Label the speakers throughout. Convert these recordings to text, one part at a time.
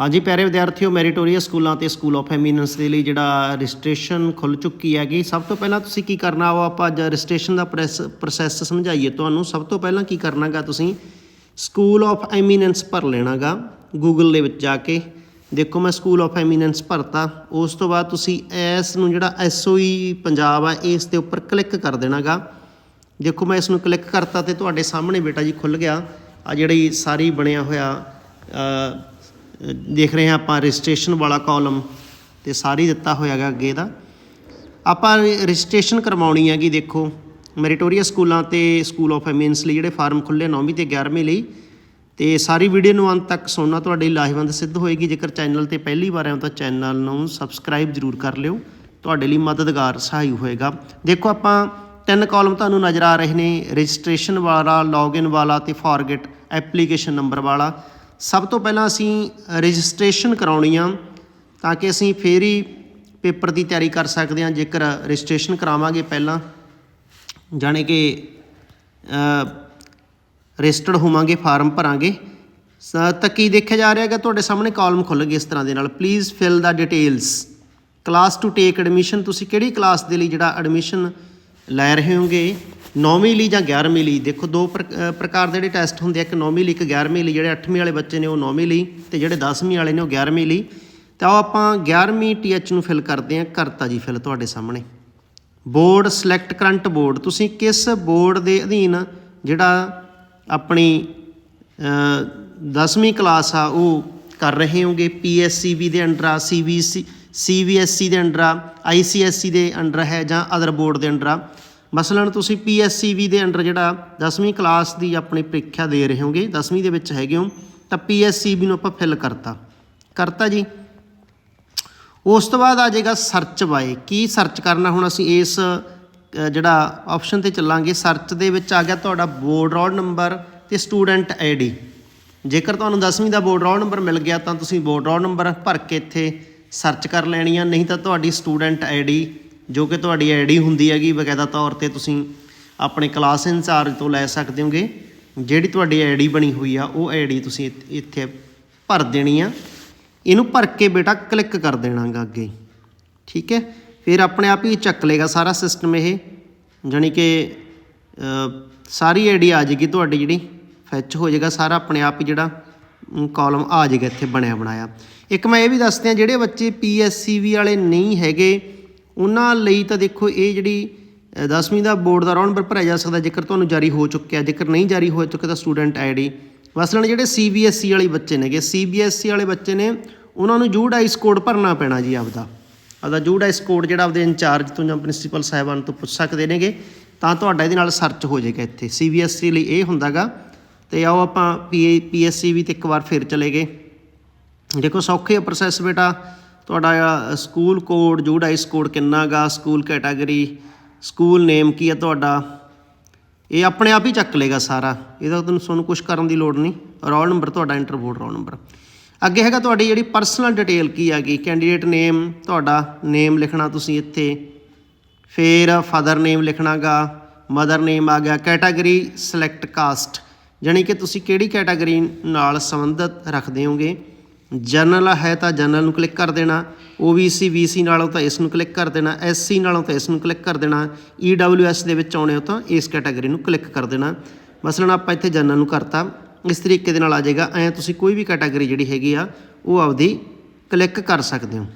Speaker 1: ਹਾਂਜੀ, ਪਿਆਰੇ ਵਿਦਿਆਰਥੀਓ ਮੈਰੀਟੋਰੀਅਸ ਸਕੂਲਾਂ ਤੇ ਸਕੂਲ ਆਫ ਐਮੀਨੈਂਸ ਦੇ ਲਈ ਜਿਹੜਾ ਰਜਿਸਟ੍ਰੇਸ਼ਨ ਖੁੱਲ ਚੁੱਕੀ ਹੈਗੀ। ਸਭ ਤੋਂ ਪਹਿਲਾਂ ਤੁਸੀਂ ਕੀ ਕਰਨਾ, ਉਹ ਆਪਾਂ ਅੱਜ ਰਜਿਸਟ੍ਰੇਸ਼ਨ ਦਾ ਪ੍ਰੋਸੈਸ ਸਮਝਾਈਏ ਤੁਹਾਨੂੰ। ਸਭ ਤੋਂ ਪਹਿਲਾਂ ਕੀ ਕਰਨਾਗਾ ਤੁਸੀਂ? ਸਕੂਲ ਆਫ ਐਮੀਨੈਂਸ ਭਰ ਲੈਣਾਗਾ ਗੂਗਲ ਦੇ ਵਿੱਚ ਜਾ ਕੇ। ਦੇਖੋ, ਮੈਂ ਸਕੂਲ ਆਫ ਐਮੀਨੈਂਸ ਭਰਤਾ। ਉਸ ਤੋਂ ਬਾਅਦ ਤੁਸੀਂ ਇਸ ਨੂੰ ਜਿਹੜਾ ਐਸਓਈ ਪੰਜਾਬ ਆ, ਇਸ ਦੇ ਉੱਪਰ ਕਲਿੱਕ ਕਰ ਦੇਣਾਗਾ। ਦੇਖੋ, ਮੈਂ ਇਸ ਨੂੰ ਕਲਿੱਕ ਕਰਤਾ ਤੇ ਤੁਹਾਡੇ ਸਾਹਮਣੇ ਬੇਟਾ ਜੀ ਖੁੱਲ ਗਿਆ। ਆ ਜਿਹੜੀ ਸਾਰੀ ਬਣਿਆ ਹੋਇਆ ਦੇਖ ਰਹੇ ਹਾਂ ਆਪਾਂ ਰਜਿਸਟ੍ਰੇਸ਼ਨ ਵਾਲਾ ਕਾਲਮ ਤੇ ਸਾਰੀ ਦਿੱਤਾ ਹੋਇਆ ਹੈਗਾ ਅੱਗੇ ਦਾ। ਆਪਾਂ ਰਜਿਸਟ੍ਰੇਸ਼ਨ ਕਰਵਾਉਣੀ ਹੈਗੀ ਦੇਖੋ, ਮੈਰੀਟੋਰੀਅਸ ਸਕੂਲਾਂ ਤੇ ਸਕੂਲ ਆਫ ਐਮੀਨਸ ਲਈ ਜਿਹੜੇ ਫਾਰਮ ਖੁੱਲੇ 9ਵੀਂ ਤੇ 11ਵੀਂ ਲਈ। ਤੇ ਸਾਰੀ ਵੀਡੀਓ ਨੂੰ ਅੰਤ ਤੱਕ ਸੁਣਨਾ ਤੁਹਾਡੇ ਲਈ ਲਾਹੇਵੰਦ ਸਿੱਧ ਹੋਏਗੀ। ਜੇਕਰ ਚੈਨਲ ਤੇ ਪਹਿਲੀ ਵਾਰ ਆਏ ਹੋ ਤਾਂ ਚੈਨਲ ਨੂੰ ਸਬਸਕ੍ਰਾਈਬ ਜ਼ਰੂਰ ਕਰ ਲਿਓ। ਤੁਹਾਡੇ ਲਈ ਮਦਦਗਾਰ ਸਹਾਈ ਹੋਏਗਾ। ਦੇਖੋ ਆਪਾਂ ਤਿੰਨ ਕਾਲਮ ਤੁਹਾਨੂੰ ਨਜ਼ਰ ਆ ਰਹੇ ਨੇ। ਰਜਿਸਟ੍ਰੇਸ਼ਨ ਵਾਲਾ ਲੌਗਇਨ ਵਾਲਾ ਤੇ ਫਾਰਗੇਟ ਐਪਲੀਕੇਸ਼ਨ ਨੰਬਰ ਵਾਲਾ। ਸਭ ਤੋਂ ਪਹਿਲਾਂ ਅਸੀਂ ਰਜਿਸਟ੍ਰੇਸ਼ਨ ਕਰਾਉਣੀ ਆ ਤਾਂ ਕਿ ਅਸੀਂ ਫੇਰ ਹੀ ਪੇਪਰ ਦੀ ਤਿਆਰੀ ਕਰ ਸਕਦੇ ਹਾਂ ਜੇਕਰ ਰਜਿਸਟ੍ਰੇਸ਼ਨ ਕਰਾਵਾਂਗੇ ਪਹਿਲਾਂ, ਜਾਣੀ ਕਿ ਰਜਿਸਟਰਡ ਹੋਵਾਂਗੇ, ਫਾਰਮ ਭਰਾਂਗੇ। ਸ- ਤਾਂ ਕੀ ਦੇਖਿਆ ਜਾ ਰਿਹਾ ਹੈਗਾ, ਤੁਹਾਡੇ ਸਾਹਮਣੇ ਕਾਲਮ ਖੁੱਲ੍ਹ ਗਏ ਇਸ ਤਰ੍ਹਾਂ ਦੇ ਨਾਲ। Please fill the details class to take admission ਤੁਸੀਂ ਕਿਹੜੀ ਕਲਾਸ ਦੇ ਲਈ ਜਿਹੜਾ ਐਡਮਿਸ਼ਨ ਲੈ ਰਹੇ ਹੋਗੇ 9ਵੀਂ ਲਈ ਜਾਂ 11ਵੀਂ ਲਈ? ਦੇਖੋ, ਦੋ ਪ੍ਰਕਾਰ ਦੇ ਜਿਹੜੇ ਟੈਸਟ ਹੁੰਦੇ ਆ, ਇੱਕ 9ਵੀਂ ਲਈ, ਇੱਕ 11ਵੀਂ ਲਈ। ਜਿਹੜੇ 8ਵੀਂ ਵਾਲੇ ਬੱਚੇ ਨੇ, ਉਹ 9ਵੀਂ ਲਈ ਤੇ ਜਿਹੜੇ 10ਵੀਂ ਵਾਲੇ ਨੇ, ਉਹ 11ਵੀਂ ਲਈ। ਤਾਂ ਉਹ ਆਪਾਂ 11ਵੀਂ ਟੀਐਚ ਨੂੰ ਫਿਲ ਕਰਦੇ ਹਾਂ। ਕਰਤਾ ਜੀ ਫਿਲ ਤੁਹਾਡੇ ਸਾਹਮਣੇ। Board select current board. ਤੁਸੀਂ ਕਿਸ ਬੋਰਡ ਦੇ ਅਧੀਨ ਜਿਹੜਾ ਆਪਣੀ 10ਵੀਂ ਕਲਾਸ ਆ, ਉਹ ਕਰ ਰਹੇ ਹੋਗੇ? ਪੀਐਸਸੀਬੀ ਦੇ ਅੰਡਰ ਆ ਸੀਬੀਸੀ ਸੀਬੀਐਸਈ ਦੇ ਅੰਡਰ ਆ ਆਈਸੀਐਸਈ ਦੇ ਅੰਡਰ ਹੈ ਜਾਂ ਅਦਰ ਬੋਰਡ ਦੇ ਅੰਡਰ ਆ? ਮਸਲਨ ਤੁਸੀਂ ਪੀਐਸਸੀਬੀ ਦੇ ਅੰਡਰ ਜਿਹੜਾ 10ਵੀਂ ਕਲਾਸ ਦੀ ਆਪਣੀ ਪ੍ਰੀਖਿਆ ਦੇ ਰਹੇ ਹੋਗੇ 10ਵੀਂ ਦੇ ਵਿੱਚ ਹੈਗੇ ਹੋ, ਤਾਂ ਪੀਐਸਸੀਬੀ ਨੂੰ ਆਪਾਂ ਫਿਲ ਕਰਤਾ। ਕਰਤਾ ਜੀ। ਉਸ ਤੋਂ ਬਾਅਦ ਆ ਜਾਏਗਾ ਸਰਚ ਬਾਏ ਕੀ ਸਰਚ ਕਰਨਾ ਹੁਣ ਅਸੀਂ ਇਸ ਜਿਹੜਾ ਆਪਸ਼ਨ ਤੇ ਚੱਲਾਂਗੇ ਸਰਚ ਦੇ ਵਿੱਚ ਆ ਗਿਆ ਤੁਹਾਡਾ ਬੋਰਡ ਰੋਲ ਨੰਬਰ ਤੇ ਸਟੂਡੈਂਟ ਆਈਡੀ ਜੇਕਰ ਤੁਹਾਨੂੰ 10ਵੀਂ ਦਾ ਬੋਰਡ ਰੋਲ ਨੰਬਰ ਮਿਲ ਗਿਆ ਤਾਂ ਤੁਸੀਂ ਬੋਰਡ ਰੋਲ ਨੰਬਰ ਭਰ ਕੇ ਇੱਥੇ ਸਰਚ ਕਰ ਲੈਣੀ ਆ, ਨਹੀਂ ਤਾਂ ਤੁਹਾਡੀ ਸਟੂਡੈਂਟ ਆਈਡੀ ਜੋ ਕਿ ਤੁਹਾਡੀ ਆਈਡੀ ਹੁੰਦੀ ਹੈਗੀ ਬਕਾਇਦਾ ਤੌਰ ਤੇ ਤੁਸੀਂ ਆਪਣੇ ਕਲਾਸ ਇੰਚਾਰਜ ਤੋਂ ਲੈ ਸਕਦੇ ਹੋਗੇ। ਜਿਹੜੀ ਤੁਹਾਡੀ ਆਈਡੀ ਬਣੀ ਹੋਈ ਆ ਉਹ ਆਈਡੀ ਤੁਸੀਂ ਇੱਥੇ- ਇੱਥੇ ਭਰ ਦੇਣੀ ਆ। ਇਹਨੂੰ ਭਰ ਕੇ ਬੇਟਾ ਕਲਿੱਕ ਕਰ ਦੇਣਾਗਾ ਅੱਗੇ। ਠੀਕ ਹੈ? ਫਿਰ ਆਪਣੇ ਆਪ ਹੀ ਚੱਕ ਲੇਗਾ ਸਾਰਾ ਸਿਸਟਮ ਇਹ। ਜਾਣੀ ਕਿ ਅ, ਸਾਰੀ ਆਈਡੀ ਆ ਜਾਏਗੀ ਤੁਹਾਡੀ ਜਿਹੜੀ। ਫੈਚ ਹੋ ਜਾਏਗਾ ਸਾਰਾ ਆਪਣੇ ਆਪ ਹੀ ਜਿਹੜਾ ਕਾਲਮ ਆ ਜਾਏਗਾ ਇੱਥੇ ਬਣਿਆ ਬਣਾਇਆ। ਇੱਕ ਮੈਂ ਇਹ ਵੀ ਦੱਸ ਦਿਆਂ ਜਿਹੜੇ ਬੱਚੇ ਪੀਐਸਸੀਬੀ ਵਾਲੇ ਨਹੀਂ ਹੈਗੇ ਉਹਨਾਂ ਲਈ ਤਾਂ ਦੇਖੋ ਇਹ ਜਿਹੜੀ 10ਵੀਂ ਦਾ ਬੋਰਡ ਦਾ ਰੌਣ ਨੰਬਰ ਭਰਿਆ ਜਾ ਸਕਦਾ, ਜੇਕਰ ਤੁਹਾਨੂੰ ਜਾਰੀ ਹੋ ਚੁੱਕਿਆ, ਜੇਕਰ ਨਹੀਂ ਜਾਰੀ ਹੋ ਚੁੱਕਿਆ ਤਾਂ ਸਟੂਡੈਂਟ ਆਈਡੀ ਮਸਲਨ ਜਿਹੜੇ ਸੀਬੀਐਸਈ ਵਾਲੇ ਬੱਚੇ ਨੇਗੇ ਸੀਬੀਐਸਈ ਵਾਲੇ ਬੱਚੇ ਨੇ, ਉਹਨਾਂ ਨੂੰ ਜੂਡ ਆਈਸ ਕੋਡ ਭਰਨਾ ਪੈਣਾ ਜੀ ਆਪਦਾ। ਆਪਦਾ ਜੂਡ ਆਈਸ ਕੋਡ ਜਿਹੜਾ ਆਪਦੇ ਇੰਚਾਰਜ ਤੋਂ ਜਾਂ ਪ੍ਰਿੰਸੀਪਲ ਸਾਹਿਬਾਨ ਤੋਂ ਪੁੱਛ ਸਕਦੇ ਨੇਗੇ, ਤਾਂ ਤੁਹਾਡਾ ਇਹਦੇ ਨਾਲ ਸਰਚ ਹੋ ਜਾਏਗਾ ਇੱਥੇ। ਸੀਬੀਐਸਈ ਲਈ ਇਹ ਹੁੰਦਾਗਾ। ਤੇ ਆਓ ਆਪਾਂ ਪੀ ਪੀਐਸਸੀ ਵੀ ਤੇ ਇੱਕ ਵਾਰ ਫਿਰ ਚਲੇ ਗਏ। ਦੇਖੋ ਸੌਖੇ ਪ੍ਰੋਸੈਸ ਬੇਟਾ। ਤੁਹਾਡਾ ਸਕੂਲ ਕੋਡ ਜੂਡ ਆਈਸ ਕੋਡ ਕਿੰਨਾ ਗਾ, ਸਕੂਲ ਕੈਟਾਗਰੀ, ਸਕੂਲ ਨੇਮ ਕੀ ਹੈ ਤੁਹਾਡਾ? ਇਹ ਆਪਣੇ ਆਪ ਹੀ ਚੱਕ ਲੇਗਾ ਸਾਰਾ। ਇਹਦਾ ਤੁਹਾਨੂੰ ਤੁਹਾਨੂੰ ਕੁਝ ਕਰਨ ਦੀ ਲੋੜ ਨਹੀਂ। ਰੋਲ ਨੰਬਰ ਤੁਹਾਡਾ, ਇੰਟਰ ਬੋਰਡ ਰੋਲ ਨੰਬਰ। ਅੱਗੇ ਹੈਗਾ ਤੁਹਾਡੀ ਜਿਹੜੀ ਪਰਸਨਲ ਡਿਟੇਲ ਕੀ ਹੈਗੀ ਕੈਂਡੀਡੇਟ ਨੇਮ, ਤੁਹਾਡਾ ਨੇਮ ਲਿਖਣਾ ਤੁਸੀਂ ਇੱਥੇ। ਫਿਰ ਫਾਦਰ ਨੇਮ ਲਿਖਣਾਗਾ ਮਦਰ ਨੇਮ ਆ ਗਿਆ। Category, select caste. ਜਾਣੀ ਕਿ ਤੁਸੀਂ ਕਿਹੜੀ ਕੈਟਾਗਰੀ ਨਾਲ ਸੰਬੰਧਿਤ ਰੱਖਦੇ ਹੋਗੇ? ਜਨਰਲ ਹੈ ਤਾਂ ਜਨਰਲ ਨੂੰ ਕਲਿੱਕ ਕਰ ਦੇਣਾ। OBC BC ਨਾਲੋਂ ਤਾਂ ਇਸ ਨੂੰ ਕਲਿੱਕ ਕਰ ਦੇਣਾ। SC ਨਾਲੋਂ ਤਾਂ ਇਸ ਨੂੰ ਕਲਿੱਕ ਕਰ ਦੇਣਾ। EWS ਦੇ ਵਿੱਚ ਆਉਣੇ ਹੋ ਤਾਂ ਇਸ ਕੈਟਾਗਰੀ ਨੂੰ ਕਲਿੱਕ ਕਰ ਦੇਣਾ। ਮਸਲਨ ਆਪਾਂ ਇੱਥੇ ਜਨਰਲ ਨੂੰ ਕਰਤਾ। ਇਸ ਤਰੀਕੇ ਦੇ ਨਾਲ ਆ ਜਾਏਗਾ। ਐ ਤੁਸੀਂ ਕੋਈ ਵੀ ਕੈਟਾਗਰੀ ਜਿਹੜੀ ਹੈਗੀ ਆ, ਉਹ ਆਪਦੀ ਕਲਿੱਕ ਕਰ ਸਕਦੇ ਹੋ।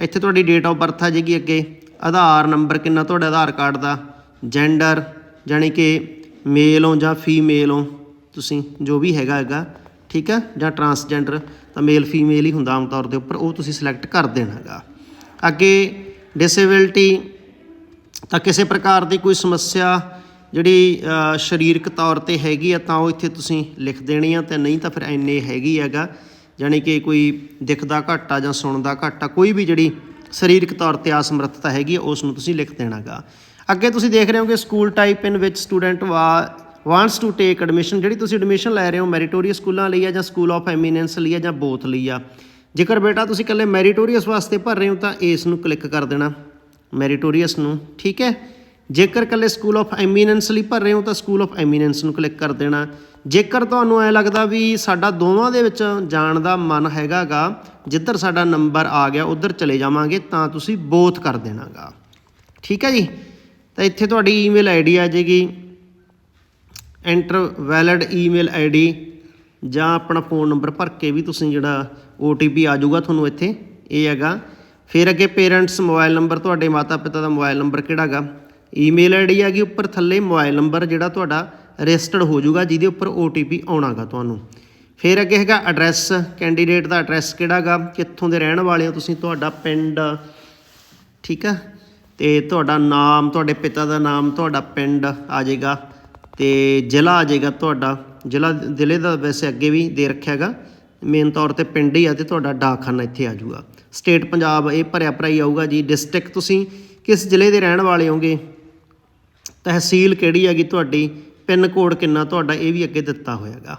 Speaker 1: ਇੱਥੇ ਤੁਹਾਡੀ ਡੇਟ ਆਫ ਬਰਥ ਆ ਜਾਏਗੀ ਅੱਗੇ। ਆਧਾਰ ਨੰਬਰ ਕਿੰਨਾ ਤੁਹਾਡਾ ਆਧਾਰ ਕਾਰਡ ਦਾ? ਜੈਂਡਰ ਜਾਣੀ ਕਿ ਮੇਲ ਹੋ ਜਾਂ ਫੀਮੇਲ ਹੋ। ਤੁਸੀਂ ਜੋ ਵੀ ਹੈਗਾ ਹੈਗਾ, ਠੀਕ ਹੈ ਜਾਂ ਟਰਾਂਸਜੈਂਡਰ ਤਾਂ ਮੇਲ ਫੀਮੇਲ ਹੀ ਹੁੰਦਾ ਆਮ ਤੌਰ ਦੇ ਉੱਪਰ, ਉਹ ਤੁਸੀਂ ਸਿਲੈਕਟ ਕਰ ਦੇਣਾ ਹੈਗਾ। ਅੱਗੇ ਡਿਸੇਬਿਲਟੀ ਤਾਂ ਕਿਸੇ ਪ੍ਰਕਾਰ ਦੀ ਕੋਈ ਸਮੱਸਿਆ ਜਿਹੜੀ ਸਰੀਰਕ ਤੌਰ ਤੇ ਹੈਗੀ ਆ, ਤਾਂ ਉਹ ਇੱਥੇ ਤੁਸੀਂ ਲਿਖ ਦੇਣੀ ਆ, ਤੇ ਨਹੀਂ ਤਾਂ ਫਿਰ ਐਨੇ ਹੈਗੀ ਹੈਗਾ ਯਾਨੀ ਕਿ ਕੋਈ ਦਿਖਦਾ ਘਾਟਾ ਜਾਂ ਸੁਣਦਾ ਘਾਟਾ, ਕੋਈ ਵੀ ਜਿਹੜੀ ਸਰੀਰਕ ਤੌਰ ਤੇ ਅਸਮਰੱਥਤਾ ਹੈਗੀ ਆ, ਉਸ ਨੂੰ ਤੁਸੀਂ ਲਿਖ ਦੇਣਾਗਾ ਅੱਗੇ ਤੁਸੀਂ ਦੇਖ ਰਹੇ ਹੋਗੇ ਸਕੂਲ ਟਾਈਪ ਇਨ ਵਿੱਚ ਸਟੂਡੈਂਟ ਵਾ ਵਾਂਟਸ ਟੂ ਟੇਕ ਐਡਮਿਸ਼ਨ ਜਿਹੜੀ ਤੁਸੀਂ ਐਡਮਿਸ਼ਨ ਲੈ ਰਹੇ ਹੋ ਮੈਰੀਟੋਰੀਅਸ ਸਕੂਲਾਂ ਲਈ ਆ ਜਾਂ ਸਕੂਲ ਆਫ ਐਮੀਨੈਂਸ ਲਈ ਆ ਜਾਂ ਬੋਥ ਲਈ ਆ? ਜੇਕਰ ਬੇਟਾ ਤੁਸੀਂ ਇਕੱਲੇ ਮੈਰੀਟੋਰੀਅਸ ਵਾਸਤੇ ਭਰ ਰਹੇ ਹੋ ਤਾਂ ਇਸ ਨੂੰ ਕਲਿੱਕ ਕਰ ਦੇਣਾ ਮੈਰੀਟੋਰੀਅਸ ਨੂੰ, ਠੀਕ ਹੈ? ਜੇਕਰ ਇਕੱਲੇ ਸਕੂਲ ਆਫ ਐਮੀਨੈਂਸ ਲਈ ਭਰ ਰਹੇ ਹੋ ਤਾਂ ਸਕੂਲ ਆਫ ਐਮੀਨੈਂਸ ਨੂੰ ਕਲਿੱਕ ਕਰ ਦੇਣਾ। ਜੇਕਰ ਤੁਹਾਨੂੰ ਐ ਲੱਗਦਾ ਵੀ ਸਾਡਾ ਦੋਵਾਂ ਦੇ ਵਿੱਚ ਜਾਣ ਦਾ ਮਨ ਹੈਗਾਗਾ, ਜਿੱਧਰ ਸਾਡਾ ਨੰਬਰ ਆ ਗਿਆ, ਉਧਰ ਚਲੇ ਜਾਵਾਂਗੇ, ਤਾਂ ਤੁਸੀਂ ਬੋਥ ਕਰ ਦੇਣਾਗਾ। ਠੀਕ ਹੈ ਜੀ? ਤਾਂ ਇੱਥੇ ਤੁਹਾਡੀ ਈਮੇਲ ਆਈਡੀ ਆ ਜਾਏਗੀ। ਐਂਟਰ ਵੈਲਿਡ ਈਮੇਲ ਆਈਡੀ ਜਾਂ ਆਪਣਾ ਫੋਨ ਨੰਬਰ ਭਰ ਕੇ ਵੀ ਤੁਸੀਂ ਜਿਹੜਾ OTP ਆ ਜਾਊਗਾ ਤੁਹਾਨੂੰ ਇੱਥੇ, ਇਹ ਹੈਗਾ। ਫਿਰ ਅੱਗੇ ਪੇਰੈਂਟਸ ਮੋਬਾਈਲ ਨੰਬਰ ਤੁਹਾਡੇ ਮਾਤਾ ਪਿਤਾ ਦਾ ਮੋਬਾਈਲ ਨੰਬਰ ਕਿਹੜਾ ਕਿਹੜਾਗਾ ਈਮੇਲ ਆਈਡੀ ਹੈਗੀ ਉੱਪਰ ਥੱਲੇ ਮੋਬਾਈਲ ਨੰਬਰ ਜਿਹੜਾ ਤੁਹਾਡਾ ਰਜਿਸਟਰਡ ਹੋ ਜਾਊਗਾ, ਜਿਹਦੇ ਉੱਪਰ OTP ਆਉਣਾਗਾ ਤੁਹਾਨੂੰ। ਫਿਰ ਅੱਗੇ ਹੈਗਾ ਐਡਰੈਸ ਕੈਂਡੀਡੇਟ ਦਾ ਐਡਰੈਸ ਕਿਹੜਾਗਾ ਕਿੱਥੋਂ ਦੇ ਰਹਿਣ ਵਾਲੇ ਹੋ ਤੁਸੀਂ? ਤੁਹਾਡਾ ਪਿੰਡ, ਠੀਕ ਆ? ਤੇ ਤੁਹਾਡਾ ਨਾਮ, ਤੁਹਾਡੇ ਪਿਤਾ ਦਾ ਨਾਮ, ਤੁਹਾਡਾ ਪਿੰਡ ਆ ਜਾਏਗਾ। ਤੇ ਜ਼ਿਲ੍ਹਾ ਆ ਜਾਏਗਾ ਤੁਹਾਡਾ। ਜ਼ਿਲ੍ਹਾ ਜ਼ਿਲ੍ਹੇ ਦਾ ਵੈਸੇ ਅੱਗੇ ਵੀ ਦੇ ਰੱਖਿਆ ਹੈਗਾ। ਮੇਨ ਤੌਰ ਤੇ ਪਿੰਡ ਹੀ ਆ ਤੇ ਤੁਹਾਡਾ ਡਾਕਖਾਨਾ ਇੱਥੇ ਆ ਜਾਊਗਾ। ਸਟੇਟ ਪੰਜਾਬ, ਇਹ ਭਰਿਆ ਭਰਾ ਹੀ ਆਊਗਾ ਜੀ। ਡਿਸਟ੍ਰਿਕਟ ਤੁਸੀਂ ਕਿਸ ਜ਼ਿਲ੍ਹੇ ਦੇ ਰਹਿਣ ਵਾਲੇ ਹੋਗੇ? ਤਹਿਸੀਲ ਕਿਹੜੀ ਹੈਗੀ ਤੁਹਾਡੀ? ਪਿੰਨ ਕੋਡ ਕਿੰਨਾ ਤੁਹਾਡਾ? ਇਹ ਵੀ ਅੱਗੇ ਦਿੱਤਾ ਹੋਇਆਗਾ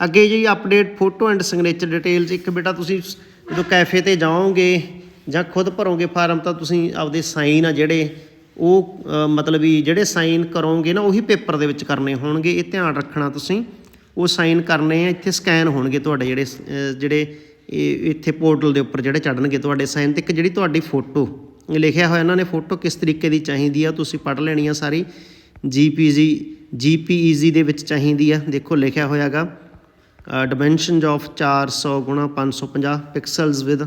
Speaker 1: ਅੱਗੇ ਜੀ update photo and signature details ਇੱਕ ਬੇਟਾ ਤੁਸੀਂ ਜਦੋਂ ਕੈਫੇ ਤੇ ਜਾਓਗੇ ਜਾਂ ਖੁਦ ਭਰੋਗੇ ਫਾਰਮ ਤਾਂ ਤੁਸੀਂ ਆਪਦੇ ਸਾਈਨ ਆ ਜਿਹੜੇ ਉਹ ਮਤਲਬ ਵੀ ਜਿਹੜੇ ਸਾਈਨ ਕਰੋਗੇ ਨਾ, ਉਹੀ ਪੇਪਰ ਦੇ ਵਿੱਚ ਕਰਨੇ ਹੋਣਗੇ। ਇਹ ਧਿਆਨ ਰੱਖਣਾ ਤੁਸੀਂ। ਉਹ ਸਾਈਨ ਕਰਨੇ ਆ, ਇੱਥੇ ਸਕੈਨ ਹੋਣਗੇ ਤੁਹਾਡੇ ਜਿਹੜੇ ਜਿਹੜੇ ਇਹ ਇੱਥੇ ਪੋਰਟਲ ਦੇ ਉੱਪਰ ਜਿਹੜੇ ਚੜਨਗੇ ਤੁਹਾਡੇ ਸਾਈਨ ਤੇ। ਇੱਕ ਜਿਹੜੀ ਤੁਹਾਡੀ ਫੋਟੋ ਲਿਖਿਆ ਹੋਇਆ ਇਹਨਾਂ ਨੇ ਫੋਟੋ ਕਿਸ ਤਰੀਕੇ ਦੀ ਚਾਹੀਦੀ ਆ, ਤੁਸੀਂ ਪੜ੍ਹ ਲੈਣੀ ਆ ਸਾਰੀ। ਜੀਪੀਜੀ ਜੀਪੀਈਜੀ ਦੇ ਵਿੱਚ ਚਾਹੀਦੀ ਆ। ਦੇਖੋ, ਲਿਖਿਆ ਹੋਇਆਗਾ ਡਿਮੈਂਸ਼ਨਸ ਆਫ 400 ਗੁਣਾ 550 ਪਿਕਸਲਸ ਵਿਦ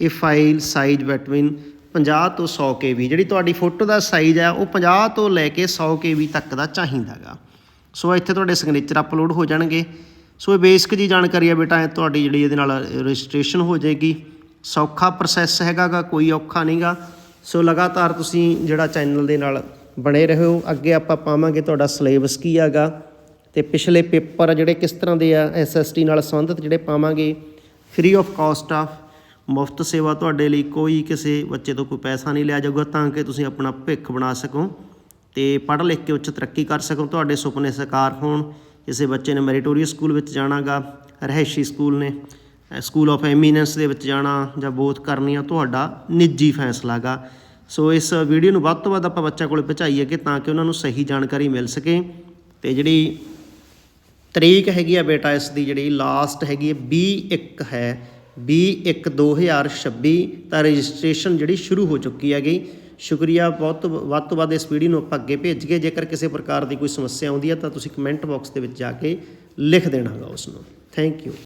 Speaker 1: ਇਹ ਫਾਈਲ ਸਾਈਜ਼ ਬਿਟਵੀਨ 50 ਤੋਂ 100 ਕੇਬੀ ਜਿਹੜੀ ਤੁਹਾਡੀ ਫੋਟੋ ਦਾ ਸਾਈਜ਼ ਆ ਉਹ 50 ਤੋਂ ਲੈ ਕੇ 100 ਕੇਬੀ ਤੱਕ ਦਾ ਚਾਹੀਦਾਗਾ ਸੋ ਇੱਥੇ ਤੁਹਾਡੇ ਸਿਗਨੇਚਰ ਅਪਲੋਡ ਹੋ ਜਾਣਗੇ। ਸੋ ਇਹ ਬੇਸਿਕ ਜੀ ਜਾਣਕਾਰੀ ਆ ਬੇਟਾ, ਇਹ ਤੁਹਾਡੀ ਜਿਹੜੀ ਇਹਦੇ ਨਾਲ ਰਜਿਸਟ੍ਰੇਸ਼ਨ ਹੋ ਜਾਏਗੀ। ਸੌਖਾ ਪ੍ਰੋਸੈਸ ਹੈਗਾਗਾ ਕੋਈ ਔਖਾ ਨਹੀਂਗਾ ਸੋ ਲਗਾਤਾਰ ਤੁਸੀਂ ਜਿਹੜਾ ਚੈਨਲ ਦੇ ਨਾਲ ਬਣੇ ਰਹੋ। ਅੱਗੇ ਆਪਾਂ ਪਾਵਾਂਗੇ ਤੁਹਾਡਾ ਸਿਲੇਬਸ ਕੀ ਹੈਗਾ ਤੇ ਪਿਛਲੇ ਪੇਪਰ ਜਿਹੜੇ ਕਿਸ ਤਰ੍ਹਾਂ ਦੇ ਆ ਐਸਐਸਟੀ ਨਾਲ ਸੰਬੰਧਿਤ ਜਿਹੜੇ ਪਾਵਾਂਗੇ। ਫ੍ਰੀ ਆਫ ਕਾਸਟ ਆ। ਮੁਫਤ ਸੇਵਾ ਤੁਹਾਡੇ ਲਈ ਕੋਈ ਕਿਸੇ ਬੱਚੇ ਤੋਂ ਕੋਈ ਪੈਸਾ ਨਹੀਂ ਲਿਆ ਜਾਊਗਾ ਤਾਂ ਕਿ ਤੁਸੀਂ ਆਪਣਾ ਭਵਿੱਖ ਬਣਾ ਸਕੋ ਤੇ ਪੜ੍ਹ ਲਿਖ ਕੇ ਉੱਚ ਤਰੱਕੀ ਕਰ ਸਕੋ। ਤੁਹਾਡੇ ਸੁਪਨੇ ਸਾਕਾਰ ਹੋਣ। ਕਿਸੇ ਬੱਚੇ ਨੇ ਮੈਰੀਟੋਰੀਅਸ ਸਕੂਲ ਵਿੱਚ ਜਾਣਾਗਾ ਰਹਿਸ਼ੀ ਸਕੂਲ ਨੇ ਸਕੂਲ ਆਫ ਐਮੀਨੈਂਸ ਦੇ ਵਿੱਚ ਜਾਣਾ ਜਾਂ ਬੋਥ ਕਰਨੀ ਆ, ਤੁਹਾਡਾ ਨਿੱਜੀ ਫੈਸਲਾ ਗਾ ਸੋ ਇਸ ਵੀਡੀਓ ਨੂੰ ਵੱਧ ਤੋਂ ਵੱਧ ਆਪਾਂ ਬੱਚਿਆਂ ਕੋਲ ਪਹੁੰਚਾਈਏ ਕਿ ਤਾਂ ਕਿ ਉਹਨਾਂ ਨੂੰ ਸਹੀ ਜਾਣਕਾਰੀ ਮਿਲ ਸਕੇ। ਤੇ ਜਿਹੜੀ ਤਰੀਕ ਹੈਗੀ ਆ ਬੇਟਾ, ਇਸ ਦੀ ਜਿਹੜੀ ਲਾਸਟ ਹੈਗੀ ਹੈ 21 ਹੈ। 21 2026 ਤਾਂ ਰਜਿਸਟ੍ਰੇਸ਼ਨ ਜਿਹੜੀ ਸ਼ੁਰੂ ਹੋ ਚੁੱਕੀ ਹੈਗੀ। ਸ਼ੁਕਰੀਆ, ਬਹੁਤ ਤੋਂ ਵੱਧ ਤੋਂ ਵੱਧ ਇਸ ਵੀਡੀਓ ਨੂੰ ਆਪਾਂ ਅੱਗੇ ਭੇਜ ਕੇ ਜੇਕਰ ਕਿਸੇ ਪ੍ਰਕਾਰ ਦੀ ਕੋਈ ਸਮੱਸਿਆ ਆਉਂਦੀ ਹੈ ਤਾਂ ਤੁਸੀਂ ਕਮੈਂਟ ਬਾਕਸ ਦੇ ਵਿੱਚ ਜਾ ਕੇ ਲਿਖ ਦੇਣਾਗਾ ਉਸ ਨੂੰ ਥੈਂਕ ਯੂ।